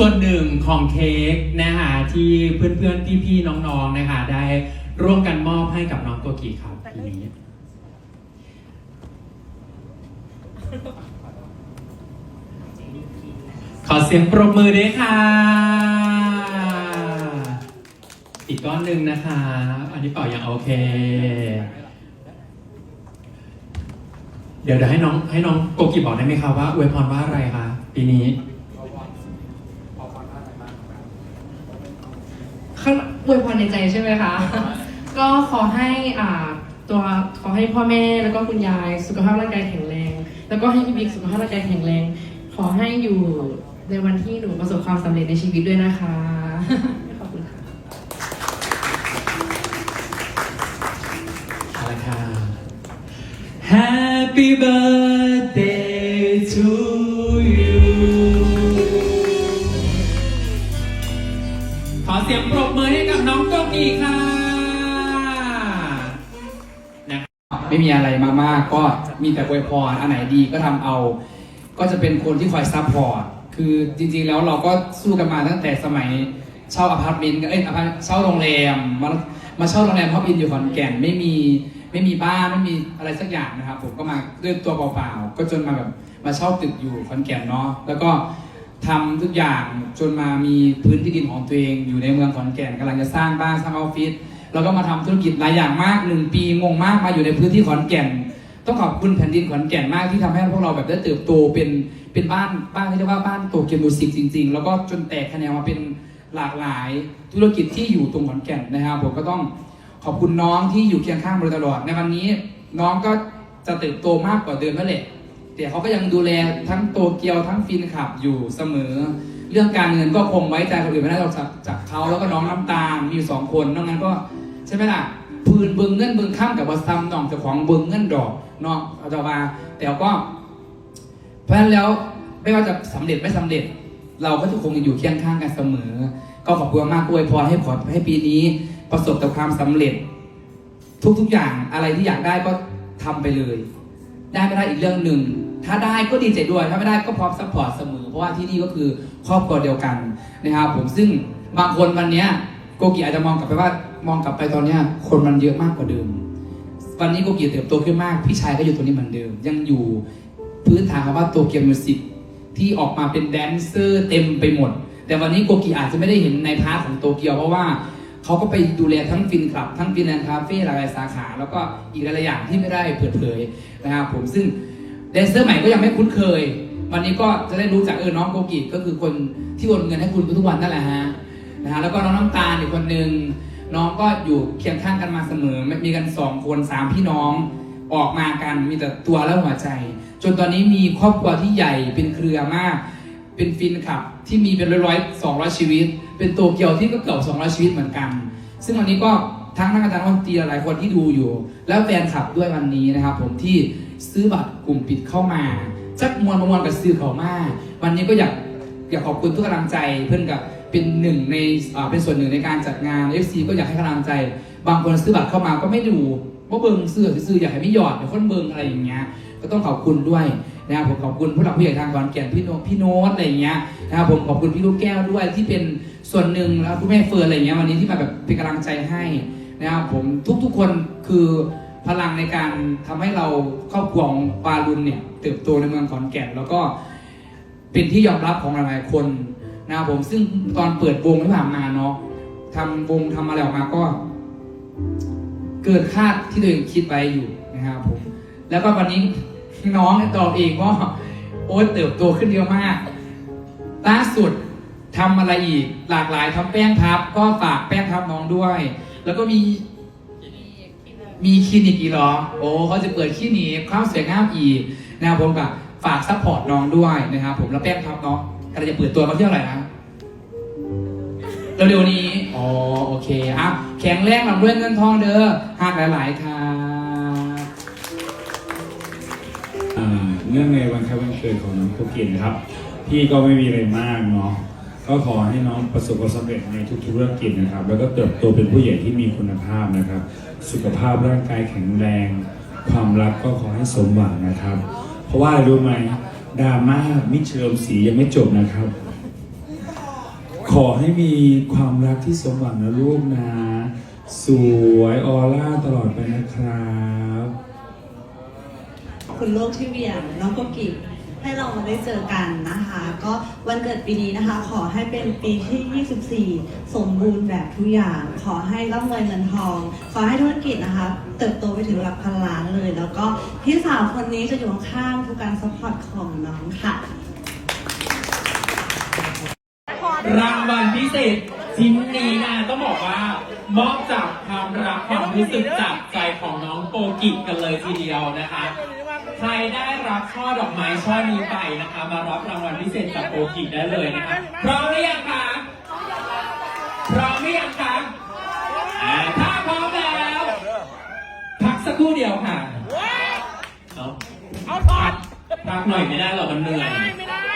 ของเค้กนะคะที่เพื่อนๆพี่ๆน้องๆนะคะได้ร่วมกันมอบให้กับน้องโกกีครับทีนี้ขอเสียงปรบมือด้วยค่ะ อีกก้อนหนึ่งนะคะ อันนี้เป่าอย่างโอเค เดี๋ยวเดี๋ยวให้น้องให้น้องโกกิบอกได้ไหมคะว่าอวยพรว่าอะไรคะปีนี้ ข้างอ วยพรในใจใช่ไหมคะ ก็ขอให้อ่าตัวขอให้พ่อแม่แล้วก็คุณยายสุขภาพร่างกายแข็งแรง แล้วก็ให้พี่บิ๊กสุขภาพร่างกายแข็งแรง ขอให้อยู่ในวันที่หนูประสบความสำเร็จในชีวิตด้วยนะคะ ขอบคุณค่ะเอาละค่ะ Happy birthday to you ขอเสียงปรบ มือให้กับน้องโกกีค่ะนะไม่มีอะไรมามากก็มีแต่อวยพรอันไหนดีก็ทำเอา ก็จะเป็นคนที่คอยซัพพอร์ตคือจริงๆแล้วเราก็สู้กันมาตั้งแต่สมัยเช่าอพาร์ตเมนต์กันเอ้ยอพาร์ตเช่าโรงแรมมามาเช่าโรงแรมท็อปอินอยู่ขอนแก่นไม่มีไม่มีบ้านไม่มีอะไรสักอย่างนะครับ ผมก็มาด้วยตัวเปล่าๆก็จนมาแบบมาเช่าตึกอยู่ขอนแก่นเนาะแล้วก็ ทำทุกอย่างจนมามีพื้นที่ดินของตัวเอง อยู่ในเมืองขอนแก่นกำลังจะสร้างบ้านสร้างออฟฟิศแล้วก็มาทำธุรกิจหลายอย่างมากหนึ่งปีงงมากมาอยู่ในพื้นที่ขอนแก่น ต้องขอบคุณแผ่นดินขอนแก่นมากที่ทำให้พวกเราแบบได้เติบโตเป็นเป็นบ้านบ้านที่เรียกว่าบ้านโตเกียวมิวสิกจริง ๆ แล้วก็จนแตกคะแนนมาเป็นหลากหลายธุรกิจที่อยู่ตรงขอนแก่นนะครับผมก็ต้องขอบคุณน้องที่อยู่เคียงข้างมาโดยตลอดในวันนี้น้องก็จะเติบโตมากกว่าเดิมนั่นแหละ แต่เขาก็ยังดูแลทั้งโตเกียวทั้งฟินขับอยู่เสมอ เรื่องการเงินก็คงไว้ใจคนอื่นไม่ได้หรอกจากจากเขาแล้วก็น้องน้ำตาลมีอยู่สองคนนอกนั้นก็ใช่ไหมล่ะปืนเบิงเงินเบิงข้ามกับวัซัมน้องเจ้าของเบิงเงินดอกเนาะเอาจะมาแต่ก็ เพราะฉะนั้นแล้วไม่ว่าจะสำเร็จไม่สำเร็จ เราก็จะคงอยู่เคียงข้างกันเสมอ ก็ขอบคุณมากอวยพรให้ขอให้ปีนี้ ประสบแต่ความสำเร็จ ทุกๆอย่างอะไรที่อยากได้ก็ทำไปเลย ได้ไม่ได้อีกเรื่องหนึ่ง ถ้าได้ก็ดีใจด้วย ถ้าไม่ได้ก็พร้อมซัพพอร์ตเสมอ เพราะว่าที่นี่ก็คือครอบครัวเดียวกันนะครับผมซึ่งบางคนวันเนี้ยโกกิอาจจะมองกลับไปว่ามองกลับไปตอนเนี้ยคนมันเยอะมากกว่าเดิม วันนี้โกกิเติบโตขึ้นมาก พี่ชายก็อยู่ตรงนี้เหมือนเดิม ยังอยู่พื้นฐานคำว่าโตเกียวมิวสิกที่ออกมาเป็นแดนเซอร์เต็มไปหมด แต่วันนี้โกกิอาจจะไม่ได้เห็นในพาร์ทของโตเกียวเพราะว่า เขาก็ไปดูแลทั้งฟินคลับ ทั้งฟินแลนด์คาเฟ่หลายสาขา แล้วก็อีกหลายอย่างที่ไม่ได้เปิดเผยนะครับผมซึ่งแดนเซอร์ใหม่ก็ยังไม่คุ้นเคย วันนี้ก็จะได้รู้จักเออน้องโกกิก็คือคนที่โอนเงินให้คุณทุกวันนั่นแหละฮะนะฮะแล้วก็น้องน้ำตาลอีกคนหนึ่งน้องก็อยู่เคียงข้างกันมาเสมอม,มีกันสองคนสามพี่น้องออกมากันมีแต่ตัวและหัวใจ จนตอนนี้มีครอบครัวที่ใหญ่เป็นเครือมาก เป็นฟินขับที่มีเป็นร้อยๆสองร้อยชีวิต เป็นโตเกียวที่ก็เกือบสองร้อยชีวิตเหมือนกัน ซึ่งวันนี้ก็ทั้งนักการดนตรีหลายคนที่ดูอยู่ แล้วแฟนคลับด้วยวันนี้นะครับ ผมที่ซื้อบัตรกลุ่มปิดเข้ามาจักมวลประมวลกับซื้อเขามาวันนี้ก็อยากอยากขอบคุณทุกกำลังใจเพื่อนกับเป็นหนึ่งในเป็นส่วนหนึ่งในการจัดงาน FC ก็อยากให้กำลังใจ บางคนซื้อบัตรเข้ามาก็ไม่ดูว่าเบิงซื้อซื้ออยากให้ไม่หยอดเดี๋ยวคนเบิงอะไรอย่างเงี้ยก็ต้องขอบคุณด้วย นะครับผมขอบคุณผู้หลักผู้ใหญ่ทางขอนแก่นพี่โนพี่โน้ตอะไรอย่างเงี้ยนะครับผมขอบคุณพี่ลูกแก้วด้วยที่เป็นส่วนหนึ่งแล้วคุณแม่เฟิร์นอะไรอย่างเงี้ยวันนี้ที่มาแบบเป็นกำลังใจให้นะครับผมทุกๆคนคือพลังในการทำให้เราครอบครัวของปาลุนเนี่ยเติบโตในเมืองขอนแก่นแล้วก็เป็นที่ยอมรับของหลายๆคนนะครับผมซึ่งตอนเปิดวงที่ผ่านมาเนาะทำวงทำอะไรออกมาก็ เกินคาดที่ตัวเองคิดไว้อยู่นะครับผมแล้วก็วันนี้ น้องตอบเองก็โอ๊ตเติบโตขึ้นเยอะมากล่าสุดทำอะไรอีกหลากหลายทำแป้งพับ ก็ฝากแป้งพับน้องด้วย แล้วก็มีมีคลินิกอีกเหรอ โอ้เขาจะเปิดคลินิกความสวยงามอีกนะครับผมกับฝากซัพพอร์ตน้องด้วยนะครับผมแล้วแป้งครับน้องกำลังจะเปิดตัวมาเที่ยวไหร่นะเร็วๆนี้ อ๋อ โอเคอะแข็งแรงลำเรื่องเงินทองเด้อหากหลาย ๆครั เนื่องในวันคล้ายวันเกิดของน้องโคกินนะครับ พี่ก็ไม่มีอะไรมากเนาะก็ขอให้น้องประสบความสำเร็จในทุกๆธุรกิจนะครับ แล้วก็เติบโตเป็นผู้ใหญ่ที่มีคุณภาพนะครับ สุขภาพร่างกายแข็งแรง ความรักก็ขอให้สมหวังนะครับ เพราะว่ารู้ไหมดราม่ามิเชิมสียังไม่จบนะครับ ขอให้มีความรักที่สมหวังนะลูกนะ สวยออร่าตลอดไปนะครับ คุณโลกที่เวียงน้องโกกิให้เรามาได้เจอกันนะคะ ก็วันเกิดปีนี้นะคะ ขอให้เป็นปีที่ 24 สมบูรณ์แบบทุกอย่าง ขอให้ร่ำรวยเงินทอง ขอให้ธุรกิจนะคะ เติบโตไปถึงหลักพันล้านเลย แล้วก็พี่สาวคนนี้จะอยู่ข้างทุกการซัพพอร์ตของน้องค่ะ รางวัลพิเศษชิ้นนี้นะต้องบอกว่ามอบจากความรักความรู้สึกจากใจของน้องโปกิกันเลยทีเดียวนะคะ ใครได้รับช่อดอกไม้ช่อนี้ไปนะคะ มารับรางวัลพิเศษจากโปกิได้เลยนะคะพร้อมหรือยังคะพร้อมหรือยังคะอ่าถ้าพร้อมแล้วพักสักครู่เดียวค่ะเอาพักพักหน่อยไม่ได้หรอกมันเหนื่อยไม่ได้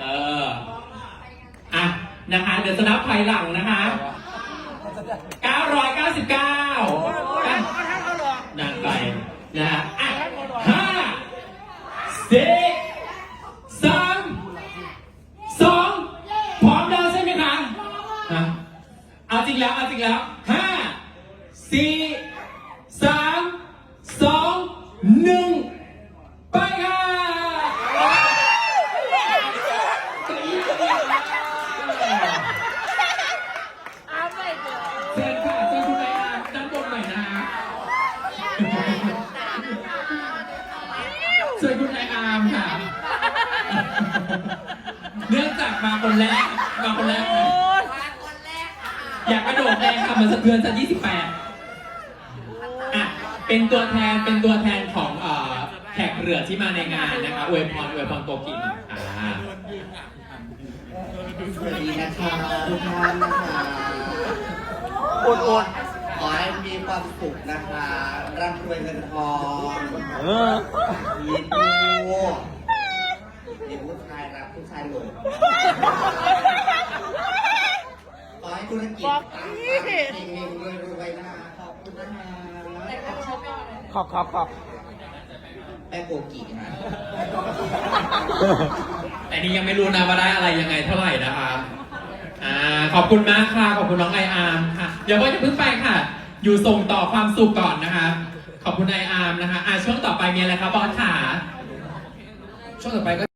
เอออะนะคะเดี๋ยวจะนับภายหลังนะคะ999อะนับไป นะฮะอะห้าสี่สามสองพร้อมแล้วใช่ไหมคะฮะเอาจริงแล้ว เอาจริงแล้วห้าสี่ สามสองหนึ่งไปค่ะเชิญค่ะเชิญคุณนายอาด้านบนหน่อยนะเชิญคุณนายอามค่ะเนื่องจากมาคนแรกมาคนแรกเลยอยากกระโดดแรงค่ะมันสะเทือนชั้น28อะ เป็นตัวแทนเป็นตัวแทนของเอ่อแขกเรือที่มาในงานนะคะอวยพรอวยพรโตกินอ่าสวัสดีนะคะทุกท่านนะคะอุดอุดขอให้มีความสุขนะคะร่ำรวยเงินทองมีผู้มีผู้ชายรักผู้ชายหลงขอให้ธุรกิจปังปังเฮงๆรวยรวยๆนะคะขอบคุณนะคะ ขอบขอบขอบแม่โกกีนะแต่นี่ยังไม่รู้นะว่าได้อะไรยังไงเท่าไหร่นะคะอ่าขอบคุณมากค่ะ ขอบคุณน้องไออาร์มค่ะเดี๋ยวว่าจะเพิ่งไปค่ะ อยู่ส่งต่อความสุขก่อนนะคะ ขอบคุณไออาร์มนะคะอ่าช่วงต่อไปมีอะไรครับบอสขาช่วงต่อไปก็